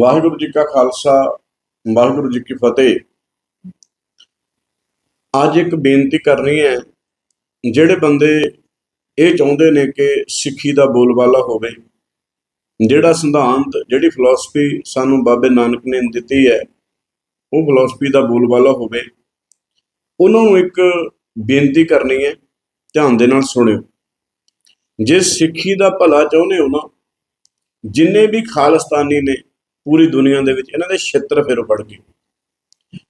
ਵਾਹਿਗੁਰੂ ਜੀ ਕਾ ਖਾਲਸਾ, ਵਾਹਿਗੁਰੂ ਜੀ ਕੀ ਫਤਿਹ। ਅੱਜ ਇੱਕ ਬੇਨਤੀ ਕਰਨੀ ਹੈ, ਜਿਹੜੇ ਬੰਦੇ ਇਹ ਚਾਹੁੰਦੇ ਨੇ ਕਿ ਸਿੱਖੀ ਦਾ ਬੋਲਬਾਲਾ ਹੋਵੇ, ਜਿਹੜਾ ਸਿਧਾਂਤ, ਜਿਹੜੀ ਫਿਲਾਸਫੀ ਸਾਨੂੰ ਬਾਬੇ ਨਾਨਕ ਨੇ ਦਿੱਤੀ ਹੈ, ਉਹ ਫਿਲਾਸਫੀ ਦਾ ਬੋਲਬਾਲਾ ਹੋਵੇ, ਉਹਨਾਂ ਨੂੰ ਇੱਕ ਬੇਨਤੀ ਕਰਨੀ ਹੈ, ਧਿਆਨ ਦੇ ਨਾਲ ਸੁਣਿਓ। ਜੇ ਸਿੱਖੀ ਦਾ ਭਲਾ ਚਾਹੁੰਦੇ ਹੋ ਨਾ, ਜਿੰਨੇ ਵੀ ਖਾਲਿਸਤਾਨੀ ਨੇ ਪੂਰੀ ਦੁਨੀਆ ਦੇ ਵਿੱਚ ਇਹਨਾਂ ਦੇ ਛਿੱਤਰ ਫਿਰ ਵੜ ਗਏ।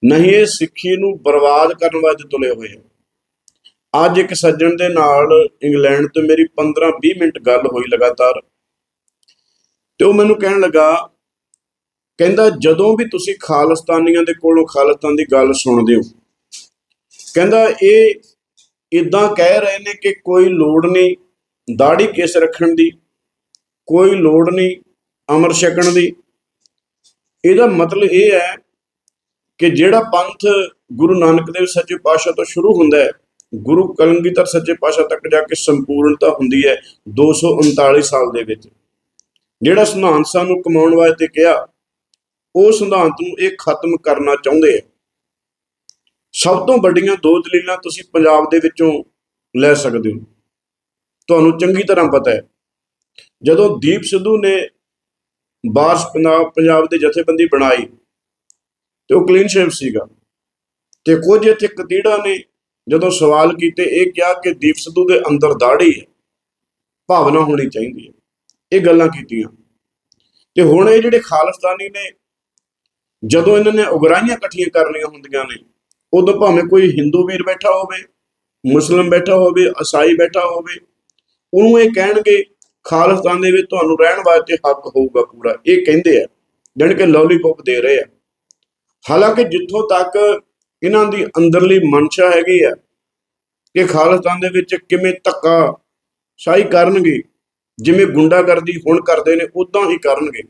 ਨਹੀਂ, ਇਹ ਸਿੱਖੀ ਨੂੰ ਬਰਬਾਦ ਕਰਨ ਵਾਸਤੇ ਤੁਲੇ ਹੋਏ ਆ। ਅੱਜ ਇੱਕ ਸੱਜਣ ਦੇ ਨਾਲ ਇੰਗਲੈਂਡ ਤੋਂ ਮੇਰੀ 15-20 ਮਿੰਟ ਗੱਲ ਹੋਈ ਲਗਾਤਾਰ। ਤੇ ਉਹ ਮੈਨੂੰ ਕਹਿਣ ਲੱਗਾ, ਕਹਿੰਦਾ, ਜਦੋਂ ਵੀ ਤੁਸੀਂ ਖਾਲਿਸਤਾਨੀਆਂ ਦੇ ਕੋਲੋਂ ਖਾਲਿਸਤਾਨ ਦੀ ਗੱਲ ਸੁਣਦੇ ਹੋ, ਕਹਿੰਦਾ, ਇਹ ਇਦਾਂ ਕਹਿ ਰਹੇ ਨੇ ਕਿ ਕੋਈ ਲੋੜ ਨਹੀਂ ਦਾੜੀ ਕੇਸ ਰੱਖਣ ਦੀ, ਕੋਈ ਲੋੜ ਨਹੀਂ ਅਮਰ ਛਕਣ ਦੀ ਇਹਦਾ ਮਤਲਬ ਇਹ ਹੈ ਕਿ ਜਿਹੜਾ ਪੰਥ ਗੁਰੂ ਨਾਨਕ ਦੇਵ ਸੱਚੇ ਪਾਤਸ਼ਾਹ ਤੋਂ ਸ਼ੁਰੂ ਹੁੰਦਾ ਹੈ, ਗੁਰੂ ਕਲਗੀਧਰ ਸੱਚੇ ਪਾਤਸ਼ਾਹ ਤੱਕ ਜਾ ਕੇ ਸੰਪੂਰਨਤਾ ਹੁੰਦੀ ਹੈ 239 ਸਾਲ ਦੇ ਵਿੱਚ। ਜਿਹੜਾ ਸਿਧਾਂਤ ਸਾਨੂੰ ਕਮਾਉਣ ਵਾਸਤੇ ਕਿਹਾ, ਉਹ ਸਿਧਾਂਤ ਨੂੰ ਇਹ ਖਤਮ ਕਰਨਾ ਚਾਹੁੰਦੇ ਆ। ਸਭ ਤੋਂ ਵੱਡੀਆਂ ਦੋ ਦਲੀਲਾਂ ਤੁਸੀਂ ਪੰਜਾਬ ਦੇ ਵਿੱਚੋਂ ਲੈ ਸਕਦੇ ਹੋ। ਤੁਹਾਨੂੰ ਚੰਗੀ ਤਰ੍ਹਾਂ ਪਤਾ ਹੈ, ਜਦੋਂ ਦੀਪ ਸਿੱਧੂ ਨੇ ਬਾਰਸ ਪੰਜਾਬ ਪੰਜਾਬ ਦੇ ਜਥੇਬੰਦੀ ਬਣਾਈ ਤੇ ਉਹ ਕਲੀਨ ਸ਼ੇਵ ਸੀਗਾ। ਤੇ ਕੁਝ ਇੱਥੇ ਕਤੀੜਾ ਨੇ ਜਦੋਂ ਸਵਾਲ ਕੀਤੇ, ਇਹ ਕਿਹਾ ਕਿ ਦੀਪ ਸਿੱਧੂ ਦੇ ਅੰਦਰ ਦਾੜੀ ਹੈ, ਭਾਵਨਾ ਹੋਣੀ ਚਾਹੀਦੀ ਹੈ। ਇਹ ਗੱਲਾਂ ਕੀਤੀਆਂ। ਤੇ ਹੁਣ ਇਹ ਜਿਹੜੇ ਖਾਲਿਸਤਾਨੀ ਨੇ, ਜਦੋਂ ਇਹਨਾਂ ਨੇ ਉਗਰਾਹੀਆਂ ਇਕੱਠੀਆਂ ਕਰਨੀਆਂ ਹੁੰਦੀਆਂ ਨੇ, ਉਦੋਂ ਭਾਵੇਂ ਕੋਈ ਹਿੰਦੂ ਵੀਰ ਬੈਠਾ ਹੋਵੇ, ਮੁਸਲਮ ਬੈਠਾ ਹੋਵੇ ਈਸਾਈ ਬੈਠਾ ਹੋਵੇ, ਉਹਨੂੰ ਇਹ ਕਹਿਣਗੇ ਖਾਲਿਸਤਾਨ ਦੇ ਵਿੱਚ ਤੁਹਾਨੂੰ ਰਹਿਣ ਵਾਸਤੇ ਹੱਕ ਹੋਊਗਾ ਪੂਰਾ। ਇਹ ਕਹਿੰਦੇ ਆ, ਜਾਣੀ ਕਿ ਲੋਲੀਪੌਪ ਦੇ ਰਹੇ ਆ। ਹਾਲਾਂਕਿ ਜਿੱਥੋਂ ਤੱਕ ਇਹਨਾਂ ਦੀ ਅੰਦਰਲੀ ਮਨਸ਼ਾ ਹੈਗੀ ਆ, ਕਿ ਖਾਲਿਸਤਾਨ ਦੇ ਵਿੱਚ ਕਿਵੇਂ ਧੱਕਾ ਸ਼ਾਹੀ ਕਰਨਗੇ, ਜਿਵੇਂ ਗੁੰਡਾਗਰਦੀ ਹੁਣ ਕਰਦੇ ਨੇ ਉਦਾਂ ਹੀ ਕਰਨਗੇ।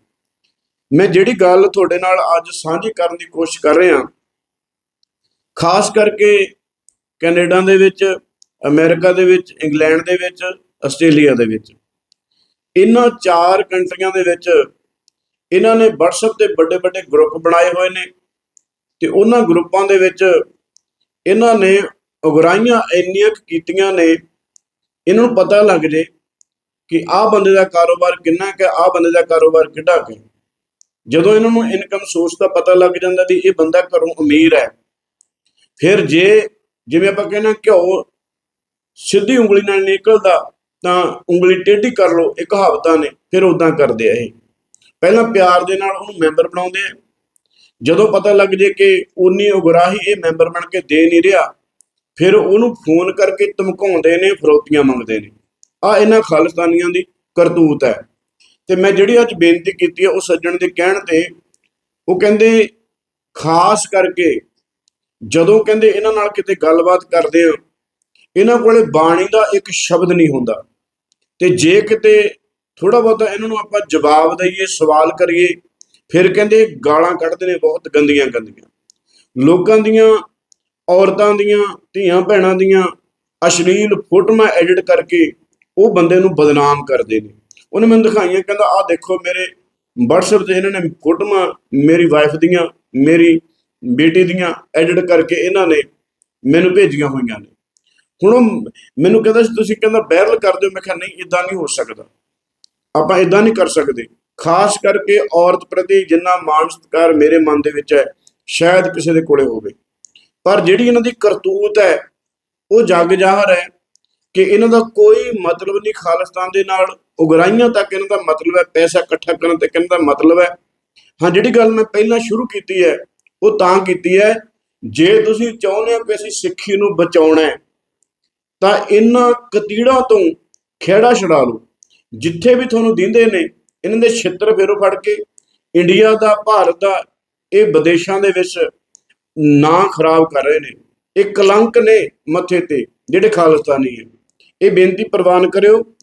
ਮੈਂ ਜਿਹੜੀ ਗੱਲ ਤੁਹਾਡੇ ਨਾਲ ਅੱਜ ਸਾਂਝੀ ਕਰਨ ਦੀ ਕੋਸ਼ਿਸ਼ ਕਰ ਰਿਹਾ, ਖਾਸ ਕਰਕੇ ਕੈਨੇਡਾ ਦੇ ਵਿੱਚ, ਅਮਰੀਕਾ ਦੇ ਵਿੱਚ, ਇੰਗਲੈਂਡ ਦੇ ਵਿੱਚ, ਆਸਟ੍ਰੇਲੀਆ ਦੇ ਵਿੱਚ। ਇਹਨਾਂ ਚਾਰ ਕੰਟਰੀਆਂ ਦੇ ਵਿੱਚ ਇਹਨਾਂ ਨੇ WhatsApp ਤੇ ਵੱਡੇ ਵੱਡੇ ਗਰੁੱਪ ਬਣਾਏ ਹੋਏ ਨੇ ਤੇ ਉਹਨਾਂ ਗਰੁੱਪਾਂ ਦੇ ਵਿੱਚ ਇਹਨਾਂ ਨੇ ਉਗਰਾਈਆਂ ਇੰਨੀਆਂ ਕੀਤੀਆਂ ਨੇ, ਇਹਨਾਂ ਨੂੰ ਪਤਾ ਲੱਗ ਜੇ ਕਿ ਆਹ ਬੰਦੇ ਦਾ ਕਾਰੋਬਾਰ ਕਿੰਨਾ ਕਿ ਆਹ ਬੰਦੇ ਦਾ ਕਾਰੋਬਾਰ ਕਿੱਡਾ ਕਿ ਜਦੋਂ ਇਹਨਾਂ ਨੂੰ ਇਨਕਮ ਸੋਰਸ ਦਾ ਪਤਾ ਲੱਗ ਜਾਂਦਾ ਵੀ ਇਹ ਬੰਦਾ ਘਰੋਂ ਅਮੀਰ ਹੈ, ਫਿਰ ਜੇ ਜਿਵੇਂ ਆਪਾਂ ਕਹਿੰਦੇ ਘਿਓ ਸਿੱਧੀ ਉਂਗਲੀ ਨਾਲ ਨਿਕਲਦਾ ਤਾਂ ਉਂਗਲੀ ਟੇਢੀ ਕਰ ਲਓ ਇਹ ਕਹਾਵਤਾਂ ਨੇ, ਫਿਰ ਉਦਾਂ ਕਰਦੇ ਆ ਇਹ। ਪਹਿਲਾਂ ਪਿਆਰ ਦੇ ਨਾਲ ਉਹਨੂੰ ਮੈਂਬਰ ਬਣਾਉਂਦੇ ਆ। ਜਦੋਂ ਪਤਾ ਲੱਗ ਜੇ ਕਿ ਉਨੀ ਉਗਰਾਹੀ ਇਹ ਮੈਂਬਰ ਬਣ ਕੇ ਦੇ ਨਹੀਂ ਰਿਹਾ, ਫਿਰ ਉਹਨੂੰ ਫੋਨ ਕਰਕੇ ਧਮਕਾਉਂਦੇ ਨੇ, ਫਰੋਤੀਆਂ ਮੰਗਦੇ ਨੇ। ਆ ਇਹਨਾਂ ਖਾਲਿਸਤਾਨੀਆਂ ਦੀ ਕਰਤੂਤ ਹੈ। ਤੇ ਮੈਂ ਜਿਹੜੀ ਅੱਜ ਬੇਨਤੀ ਕੀਤੀ ਹੈ ਉਹ ਸੱਜਣ ਦੇ ਕਹਿਣ ਤੇ ਉਹ ਕਹਿੰਦੇ, ਖਾਸ ਕਰਕੇ ਜਦੋਂ ਕਹਿੰਦੇ ਇਹਨਾਂ ਨਾਲ ਕਿਤੇ ਗੱਲਬਾਤ ਕਰਦੇ ਆ ਇਹਨਾਂ ਕੋਲੇ ਬਾਣੀ ਦਾ ਇੱਕ ਸ਼ਬਦ ਨਹੀਂ ਹੁੰਦਾ। ਤੇ ਜੇ ਕਿਤੇ ਥੋੜਾ ਬਹੁਤਾ ਇਹਨਾਂ ਨੂੰ ਆਪਾਂ ਜਵਾਬ ਦਈਏ, ਸਵਾਲ ਕਰੀਏ, ਫਿਰ ਕਹਿੰਦੇ ਗਾਲਾਂ ਕੱਢਦੇ ਨੇ, ਬਹੁਤ ਗੰਦੀਆਂ ਗੰਦੀਆਂ। ਲੋਕਾਂ ਦੀਆਂ, ਔਰਤਾਂ ਦੀਆਂ, ਧੀਆਂ ਭੈਣਾਂ ਦੀਆਂ, ਅਸ਼ਲੀਲ ਫੋਟੋਆਂ ਐਡਿਟ ਕਰਕੇ ਉਹ ਬੰਦੇ ਨੂੰ ਬਦਨਾਮ ਕਰਦੇ ਨੇ। ਉਹਨੇ ਮੈਨੂੰ ਦਿਖਾਈਆਂ, ਕਹਿੰਦਾ, ਆਹ ਦੇਖੋ ਮੇਰੇ WhatsApp ਤੇ ਇਹਨਾਂ ਨੇ ਫੋਟੋਆਂ ਮੇਰੀ ਵਾਈਫ ਦੀਆਂ, ਮੇਰੀ ਬੇਟੀ ਦੀਆਂ ਐਡਿਟ ਕਰਕੇ ਇਹਨਾਂ ਨੇ ਮੈਨੂੰ ਭੇਜੀਆਂ ਹੋਈਆਂ ਨੇ। ਹੁਣ ਉਹ ਮੈਨੂੰ ਕਹਿੰਦਾ ਸੀ, ਤੁਸੀਂ ਕਹਿੰਦਾ ਵਾਇਰਲ ਕਰ ਦਿਓ। ਮੈਂ ਕਿਹਾ, ਨਹੀਂ ਇਦਾਂ ਨਹੀਂ ਹੋ ਸਕਦਾ। ਆਪਾਂ ਇਦਾਂ ਨਹੀਂ ਕਰ ਸਕਦੇ। ਖਾਸ ਕਰਕੇ ਔਰਤ ਪ੍ਰਤੀ ਜਿੰਨਾ ਮਾਣ ਸਤਿਕਾਰ ਮੇਰੇ ਮਨ ਦੇ ਵਿੱਚ ਹੈ, ਸ਼ਾਇਦ ਕਿਸੇ ਦੇ ਕੋਲੇ ਹੋਵੇ। ਪਰ ਜਿਹੜੀ ਇਹਨਾਂ ਦੀ ਕਰਤੂਤ ਹੈ, ਉਹ ਜੱਗ ਜ਼ਾਹਰ ਹੈ ਕਿ ਇਹਨਾਂ ਦਾ ਕੋਈ ਮਤਲਬ ਨਹੀਂ ਖਾਲਿਸਤਾਨ ਦੇ ਨਾਲ। ਉਗਰਾਈਆਂ ਤੱਕ ਇਹਨਾਂ ਦਾ ਮਤਲਬ ਹੈ, ਪੈਸਾ ਇਕੱਠਾ ਕਰਨ ਤੱਕ ਇਹਨਾਂ ਦਾ ਮਤਲਬ ਹੈ। ਹਾਂ, ਜਿਹੜੀ ਗੱਲ ਮੈਂ ਪਹਿਲਾਂ ਸ਼ੁਰੂ ਕੀਤੀ ਹੈ, ਉਹ ਤਾਂ ਕੀਤੀ ਹੈ, ਜੇ ਤੁਸੀਂ ਚਾਹੁੰਦੇ ਹੋ ਕਿ ਅਸੀਂ ਸਿੱਖੀ ਨੂੰ ਬਚਾਉਣਾ ਹੈ ਤਾਂ ਇਹਨਾਂ ਕਤੀੜਾਂ ਤੋਂ ਖੇੜਾ ਛਡਾ ਲਓ। ਜਿੱਥੇ ਵੀ ਤੁਹਾਨੂੰ ਦਿੰਦੇ ਨੇ, ਇਹਨਾਂ ਦੇ ਛਿੱਤਰ ਫੇਰੋ ਫੜ ਕੇ, ਇੰਡੀਆ ਦਾ, ਭਾਰਤ ਦਾ, ਇਹ ਵਿਦੇਸ਼ਾਂ ਦੇ ਵਿੱਚ ਨਾਂ ਖਰਾਬ ਕਰ ਰਹੇ ਨੇ। ਇਹ ਕਲੰਕ ਨੇ ਮੱਥੇ ਤੇ, ਜਿਹੜੇ ਖਾਲਿਸਤਾਨੀ ਹੈ ਇਹ ਬੇਨਤੀ ਪ੍ਰਵਾਨ ਕਰਿਓ।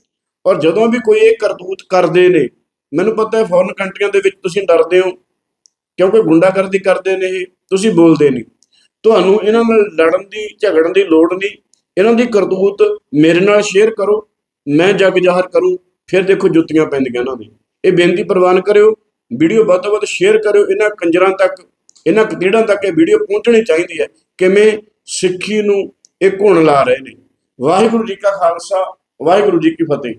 ਔਰ ਜਦੋਂ ਵੀ ਕੋਈ ਇਹ ਕਰਤੂਤ ਕਰਦੇ ਨੇ, ਮੈਨੂੰ ਪਤਾ ਹੈ ਫੋਰਨ ਕੰਟਰੀਆਂ ਦੇ ਵਿੱਚ ਤੁਸੀਂ ਡਰਦੇ ਹੋ। ਕਿਉਂਕਿ ਗੁੰਡਾਗਰਦੀ ਕਰਦੇ ਨੇ ਇਹ, ਤੁਸੀਂ ਬੋਲਦੇ ਨਹੀਂ। ਤੁਹਾਨੂੰ ਇਹਨਾਂ ਨਾਲ ਲੜਨ ਦੀ, ਝਗੜਨ ਦੀ ਲੋੜ ਨਹੀਂ। ਇਹਨਾਂ ਦੀ ਕਰਤੂਤ ਮੇਰੇ ਨਾਲ ਸ਼ੇਅਰ ਕਰੋ, ਮੈਂ ਜਗ ਜ਼ਾਹਰ ਕਰੂੰ, ਫਿਰ ਦੇਖੋ ਜੁੱਤੀਆਂ ਪੈਂਦੀਆਂ ਇਹਨਾਂ ਦੀ ਇਹ ਬੇਨਤੀ ਪ੍ਰਵਾਨ ਕਰਿਓ, ਵੀਡੀਓ ਵੱਧ ਤੋਂ ਵੱਧ ਸ਼ੇਅਰ ਕਰਿਓ, ਇਹਨਾਂ ਕੰਜਰਾਂ ਤੱਕ, ਇਹਨਾਂ ਕਤੀੜਾਂ ਤੱਕ ਇਹ ਵੀਡੀਓ ਪਹੁੰਚਣੀ ਚਾਹੀਦੀ ਹੈ ਕਿਵੇਂ ਸਿੱਖੀ ਨੂੰ ਇਹ ਘੁਣ ਲਾ ਰਹੇ ਨੇ। ਵਾਹਿਗੁਰੂ ਜੀ ਕਾ ਖਾਲਸਾ, ਵਾਹਿਗੁਰੂ ਜੀ ਕੀ ਫਤਿਹ।